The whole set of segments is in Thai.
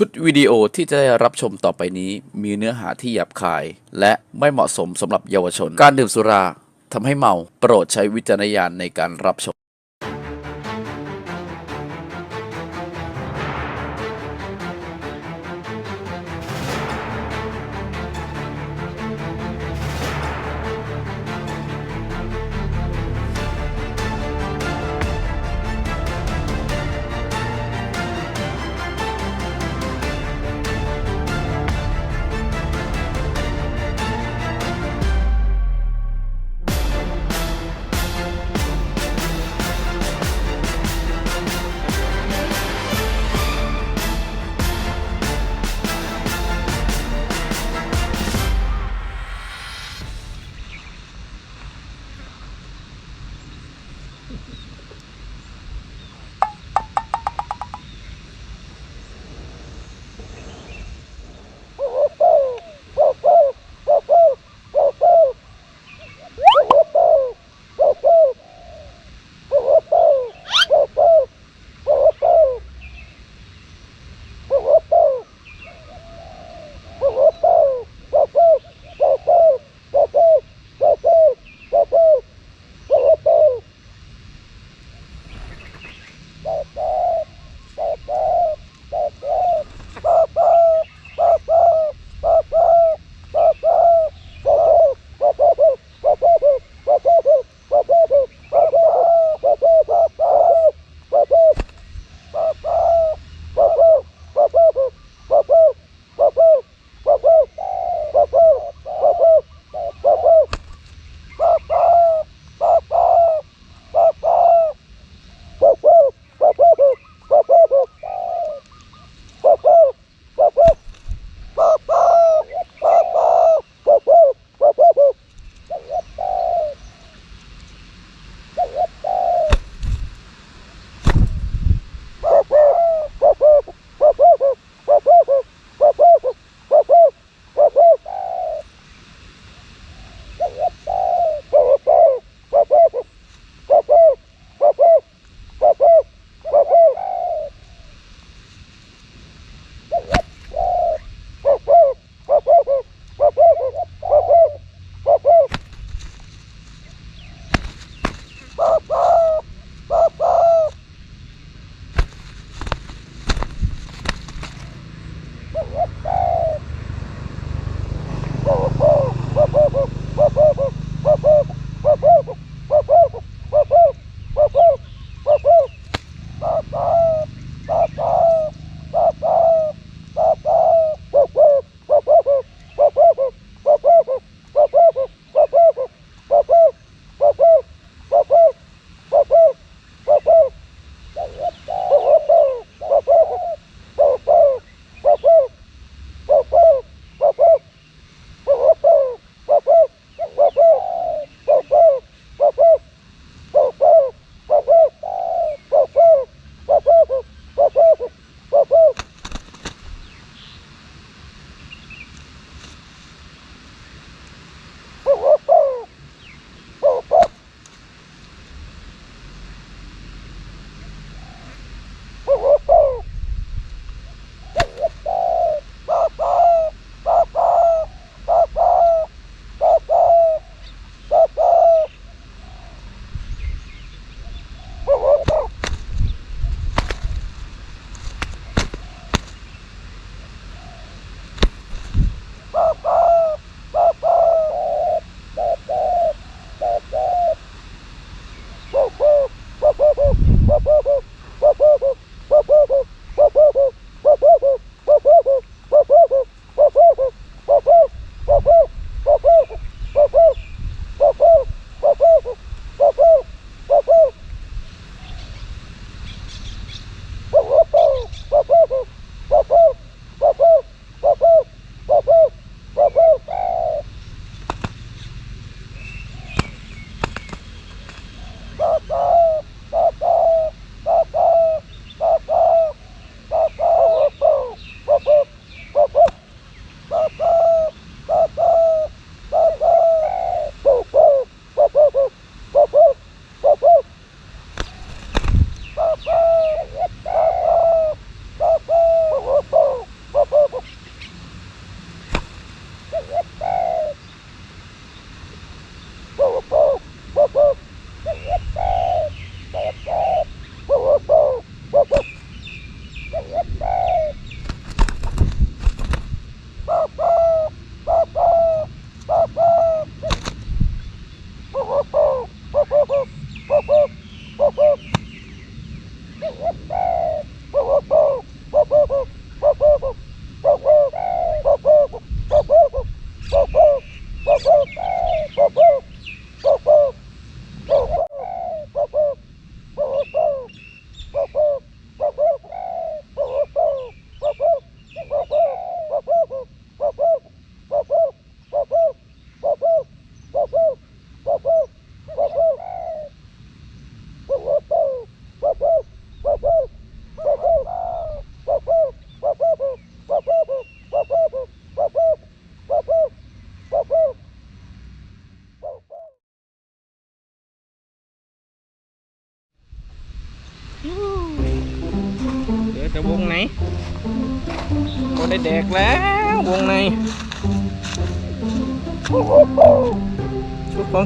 ชุดวิดีโอที่จะได้รับชมต่อไปนี้ มีเนื้อหาที่หยาบคาย และไม่เหมาะสมสำหรับเยาวชน การดื่มสุราทำให้เมา โปรดใช้วิจารณญาณในการรับชม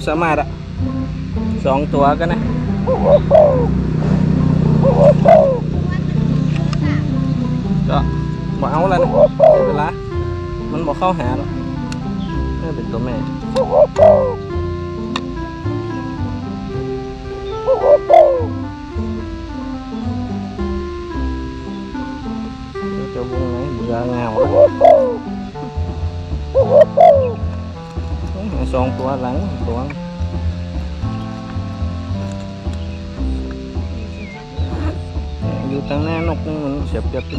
สามารถอะสองตัวกันนะก็บอกเอาแล้วนะเวลามันบอกเข้าหาหรอกนี่เป็นตัวแม่จะวงไหนเบื่อเงา ต้งสองตัวหลังตัวอยู่ทางหน้านกมันเสียบเปียบอ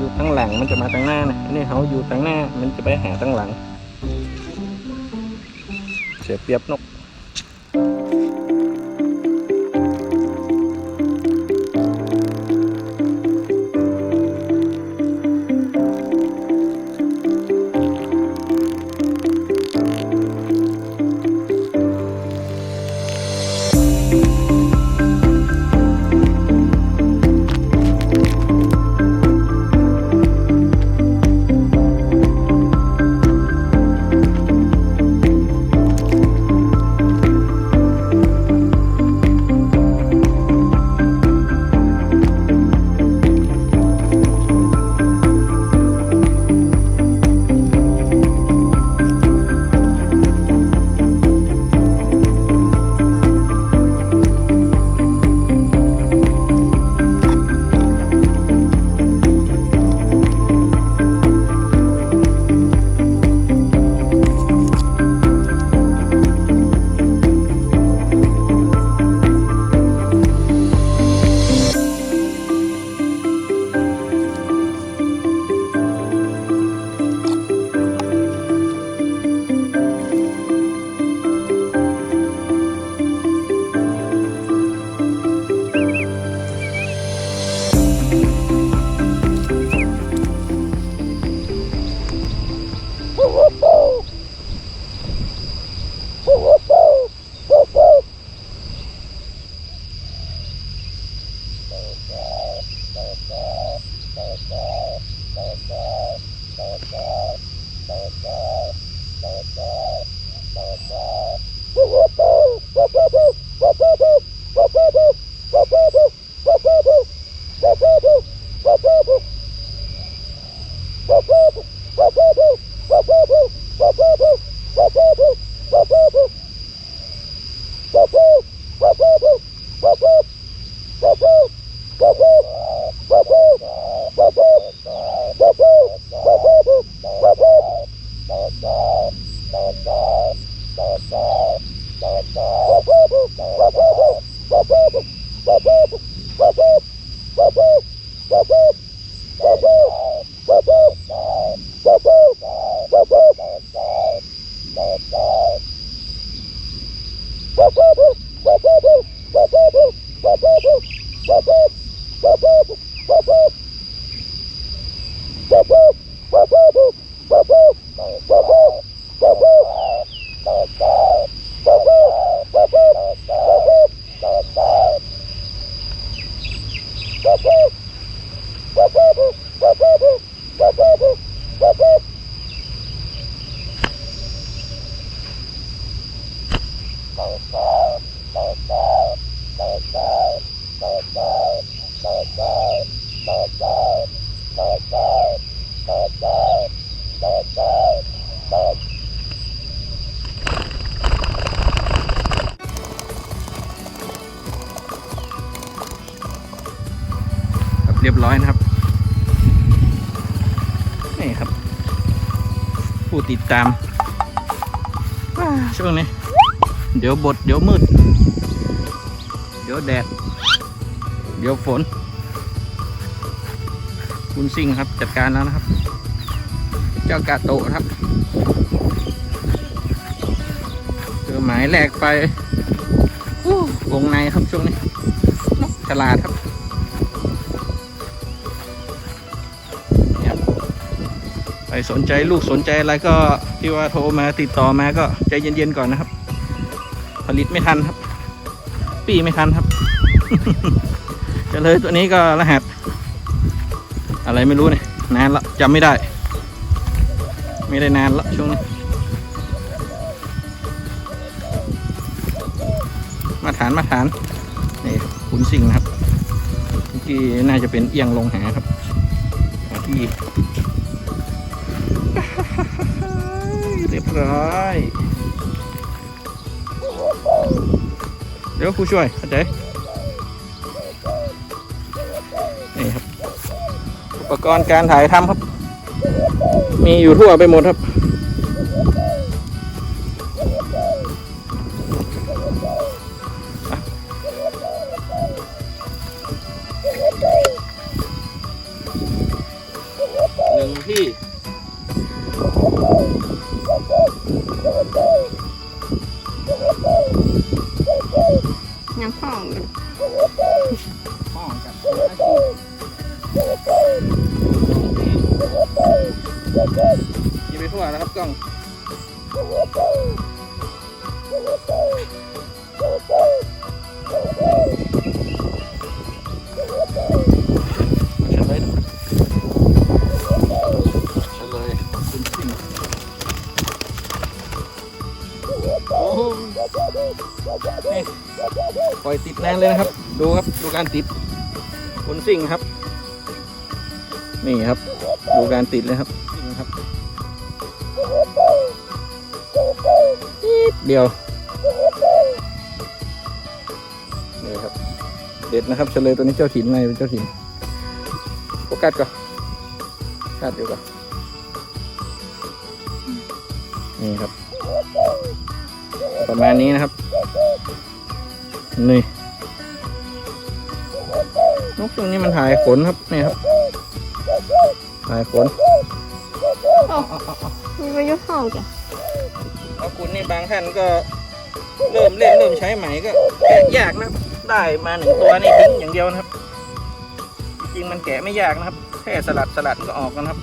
ยู่ทางหลังมันจะมาทางหน้านะนี่เขาอยู่ทางหน้ามันจะไปหาทางหลัง เสียเปียบนก ค รับ ร้อยนะครับนี่ครับ ผู้ติดตามช่วงนี้ เดี๋ยวบดเดี๋ยวมืด เดี๋ยวแดด เดี๋ยวฝน คุณซิ่งครับจัดการแล้วนะครับ เจ้ากาโตะครับเจอหมายแรกไปวงในครับช่วงนี้นกฉลาดครับ สนใจลูกสนใจอะไรก็ที่ว่าโทรมาติดต่อมาก็ใจเย็นๆก่อนนะครับ ผลิตไม่ทันครับ ปีไม่ทันครับจะเลยตัวนี้ก็รหัส อะไรไม่รู้เนี่ยนานละจำไม่ได้ ไม่ได้นานละช่วงนี้มาฐานมาฐานนี่ขุนสิงห์ครับเมื่น่าจะเป็นเอียงลงหาครับที่ ร้อยเดี๋ยวครูช่วยเข้าใจนี่ครับ อุปกรณ์การถ่ายทำครับ มีอยู่ทั่วไปหมดครับ เลยนะครับ ดูครับดูการติดบนซิ่งครับ นี่ครับ ดูการติดเลยครับซิ่งครับนิดเดียวนี่ครับ เด็ดนะครับเฉลยตัวนี้เจ้าถิ่นไงเป็นเจ้าถิ่นโฟกัสก่อนคาดเดียวก่อนนี่ครับ ประมาณนี้นะครับ นี่ นกตัวนี้มันถ่ายขนครับนี่ครับถ่ายขนมันก็อยุ่ห้องจ้ะเอาคุณนี่บางท่านก็เริ่มเล่นเริ่มใช้ใหม่ก็แกะยากนะครับได้มาหนึ่งตัวนี่ทิ้งอย่างเดียวนะครับ จริงๆมันแกะไม่ยากนะครับ แค่สลัดสลัดก็ออกแล้วนะครับ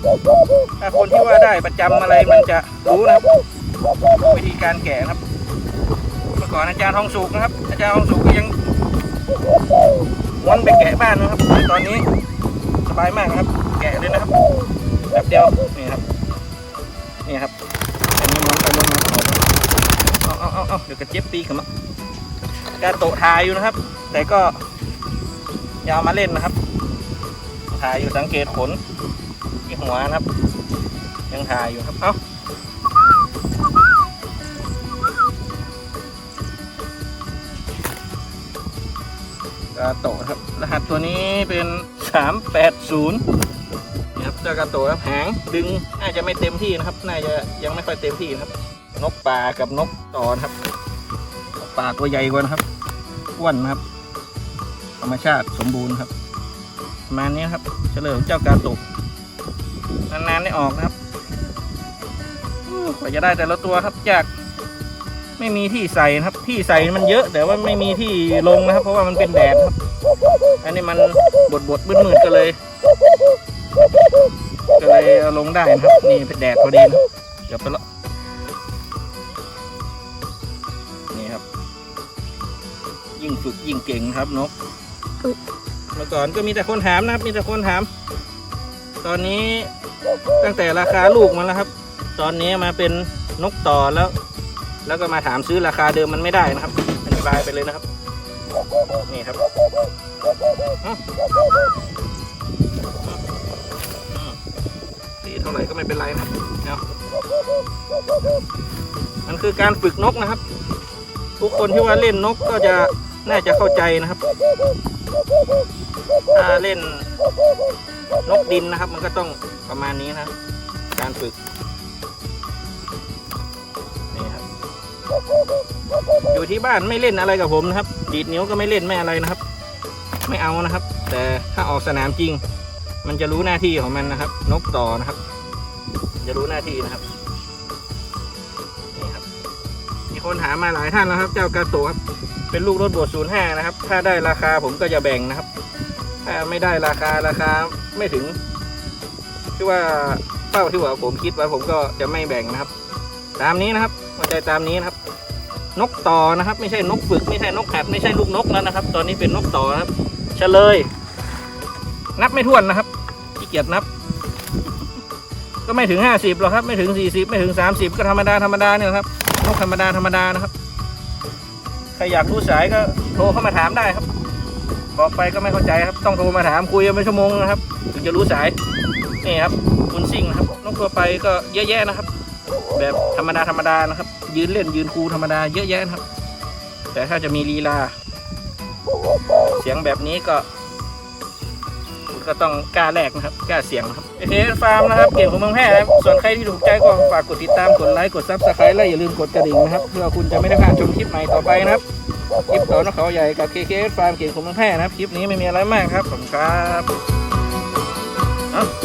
ถ้าคนที่ว่าได้ประจำอะไรมันจะรู้นะครับ วิธีการแกะนะครับ เมื่อก่อนอาจารย์ทองสุกนะครับ อาจารย์ทองสุกก็ยัง วันไปแกะบ้านนะครับ ตอนนี้สบายมากนะครับ แกะเลยนะครับแบบเดียวนี่ครับนี่ครับอันนี้ม้วนไปม้วนมาเอาเอาเอาเอาเดี๋ยวกระเจี๊ยบปีกมาการโตทายอยู่นะครับ แต่ก็อยาวมาเล่นนะครับถ่ายอยู่สังเกตขนที่หัวนะครับ ยังถ่ายอยู่ครับ เอ้า กาโตะครับ รหัสตัวนี้เป็น 380นี่ครับเจ้ากาโตะครับหางดึงน่าจะไม่เต็มที่นะครับน่าจะยังไม่ค่อยเต็มที่นะครับ นกป่ากับนกต่อนะครับนกป่าตัวใหญ่กว่านะครับอ้วนนะครับ ธรรมชาติสมบูรณ์ครับประมาณนี้ครับ เฉลยเจ้ากาโตะนานๆได้ออกนะครับอู้กว่าจะได้แต่ละตัวครับยาก ไม่มีที่ใส่นะครับ ที่ใส่มันเยอะ แต่ว่าไม่มีที่ลงนะครับ เพราะว่ามันเป็นแดดครับ อันนี้มันบดบดมืดๆก็เลย ก็เลยเอาลงได้นะครับ นี่เป็นแดดพอดีนะครับเดี๋ยวไปละนี่ครับ ยิ่งฝึกยิ่งเก่งครับนกเมื่อก่อนก็มีแต่คนถามนะครับ มีแต่คนถาม ตอนนี้ตั้งแต่ราคาลูกมาแล้วครับ ตอนนี้มาเป็นนกต่อแล้ว แล้วก็มาถามซื้อราคาเดิมมันไม่ได้นะครับอธิบายไปเลยนะครับ นี่ครับอืมอืมสีเท่าไหร่ก็ไม่เป็นไรนะเอาะมันคือการฝึกนกนะครับ ทุกคนที่ว่าเล่นนกก็จะน่าจะเข้าใจนะครับ ถ้าเล่นนกดินนะครับ มันก็ต้องประมาณนี้นะ การฝึก อยู่ที่บ้านไม่เล่นอะไรกับผมนะครับ ดีดนิ้วก็ไม่เล่นไม่อะไรนะครับ ไม่เอานะครับ แต่ถ้าออกสนามจริง มันจะรู้หน้าที่ของมันนะครับ นกต่อนะครับ จะรู้หน้าที่นะครับนี่ครับ มีคนถามมาหลายท่านแล้วครับ เจ้ากาโตครับเป็นลูกรถบวชศูนย์ห้านะครับ ถ้าได้ราคาผมก็จะแบ่งนะครับ ถ้าไม่ได้ราคาราคาไม่ถึงที่ว่าเป้าที่ว่าผมคิดไว้ผมก็จะไม่แบ่งนะครับ ตามนี้นะครับเข้าใจตามนี้นะครับ นกต่อนะครับ ไม่ใช่นกฝึก ไม่ใช่นกหัดไม่ใช่ลูกนกแล้วนะครับ ตอนนี้เป็นนกต่อนะครับเฉลย นับไม่ถ้วนนะครับขี้เกียจนับ ก็ไม่ถึงห้าสิบหรอกครับ ไม่ถึงสี่สิบไม่ถึงสามสิบก็ธรรมดาธรรมดาเนี่ยครับนกธรรมดาธรรมดานะครับใครอยากรู้สายก็โทรเข้ามาถามได้ครับ บอกไปก็ไม่เข้าใจครับ ต้องโทรมาถามคุยกันเป็นชั่วโมงนะครับ ถึงจะรู้สายนี่ครับคุณซิ่งนะครับนกทั่วไปก็เยอะแยะนะครับ แบบธรรมดาธรรมดานะครับ ยืนเล่นยืนคูธรรมดาเยอะแยะนะครับ แต่ถ้าจะมีลีลา เสียงแบบนี้ก็ก็ต้องกล้าแลกนะครับกล้าเสียงครับเอเฟาร์มนะครับเก่งของเมืองแพร่ครับส่วนใครที่ถูกใจก็ฝากกดติดตามกดไลค์กดซับสไครต์และอย่าลืมกดกระดิ่งนะครับเพื่อคุณจะไม่ได้พลาดชมคลิปใหม่ต่อไปนะครับคลิปต่อนกเขาใหญ่กับเคเคฟาร์มเก่งของเมืองแพร่นะครับคลิปนี้ไม่มีอะไรมากครับผมครับ